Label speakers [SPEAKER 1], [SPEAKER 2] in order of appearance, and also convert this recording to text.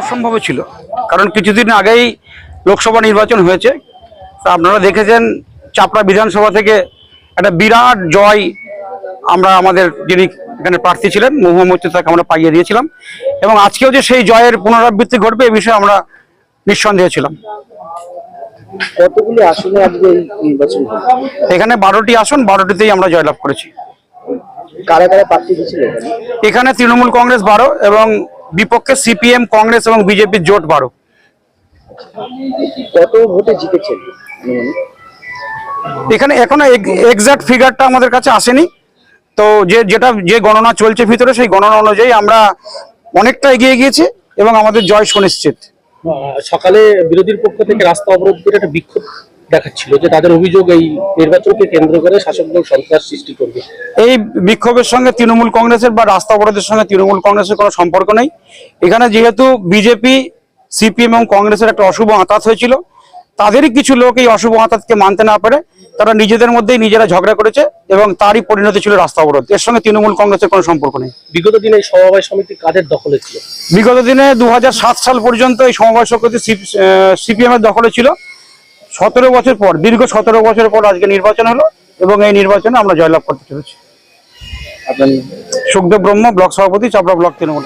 [SPEAKER 1] অসম্ভব ছিল। কারণ কিছুদিন আগেই লোকসভা নির্বাচন হয়েছে। তা আপনারা দেখেছেন চাপড়া বিধানসভা থেকে একটা বিরাট জয় আমরা আমাদের যিনি এখানে প্রার্থী ছিলেন মোহাম্মদ তাকে আমরা পাইয়ে দিয়েছিলাম। এবং আজকেও যে সেই জয়ের পুনরাবৃত্তি ঘটবে এ বিষয়ে আমরা নিঃসন্দেহ ছিলাম।
[SPEAKER 2] কতগুলি আসনে আজকে নির্বাচন
[SPEAKER 1] এখানে বারোটি আসন বারোটিতেই আমরা জয়লাভ করেছি।
[SPEAKER 2] কারা কারা প্রার্থী দিয়েছিল এখানে?
[SPEAKER 1] এখানে তৃণমূল কংগ্রেস বারো এবং বিপক্ষে সিপিএম কংগ্রেস এবং বিজেপির জোট বারো।
[SPEAKER 2] কত ভোটে জিতেছেন?
[SPEAKER 1] এখানে এখনও এক্সাক্ট ফিগারটা আমাদের কাছে আসেনি। তো যে যেটা যে গণনা চলছে ভিতরে সেই গণনা অনুযায়ী আমরা অনেকটা এগিয়ে গিয়েছি এবং আমাদের জয় সুনিশ্চিত।
[SPEAKER 3] সকালে বিরোধীর পক্ষ থেকে রাস্তা অবরোধ করে একটা বিক্ষোভ দেখাচ্ছিল যে তাদের অভিযোগ এই নির্বাচনকে কেন্দ্র করে শাসক দল সন্ত্রাস সৃষ্টি করবে।
[SPEAKER 1] এই বিক্ষোভের সঙ্গে তৃণমূল কংগ্রেসের বা রাস্তা অবরোধের সঙ্গে তৃণমূল কংগ্রেসের কোনো সম্পর্ক নেই। এখানে যেহেতু বিজেপি সিপিএম এবং কংগ্রেসের একটা অশুভ আঁতাত হয়েছিল তাদেরই কিছু লোক এই অশুভ আঁতাতকে মানতে না পারে তারা নিজেদের মধ্যেই নিজেরা ঝগড়া করেছে এবং তারই পরিণতি ছিল রাস্তা অবরোধ। এর সঙ্গে তৃণমূল কংগ্রেসের কোনো সম্পর্ক নেই।
[SPEAKER 3] বিগত দিনে এই সমবায় সমিতি কাদের দখলে ছিল?
[SPEAKER 1] বিগত দিনে দু হাজার সাত সাল পর্যন্ত এই সমবায় শক্তি সিপিএম এর দখলে ছিল। সতেরো বছর পর দীর্ঘ সতেরো বছর পর আজকে নির্বাচন হলো এবং এই নির্বাচনে আমরা জয়লাভ করতে চলেছি। সুখদেব ব্রহ্ম ব্লক সভাপতি চাপড়া ব্লক তৃণমূল।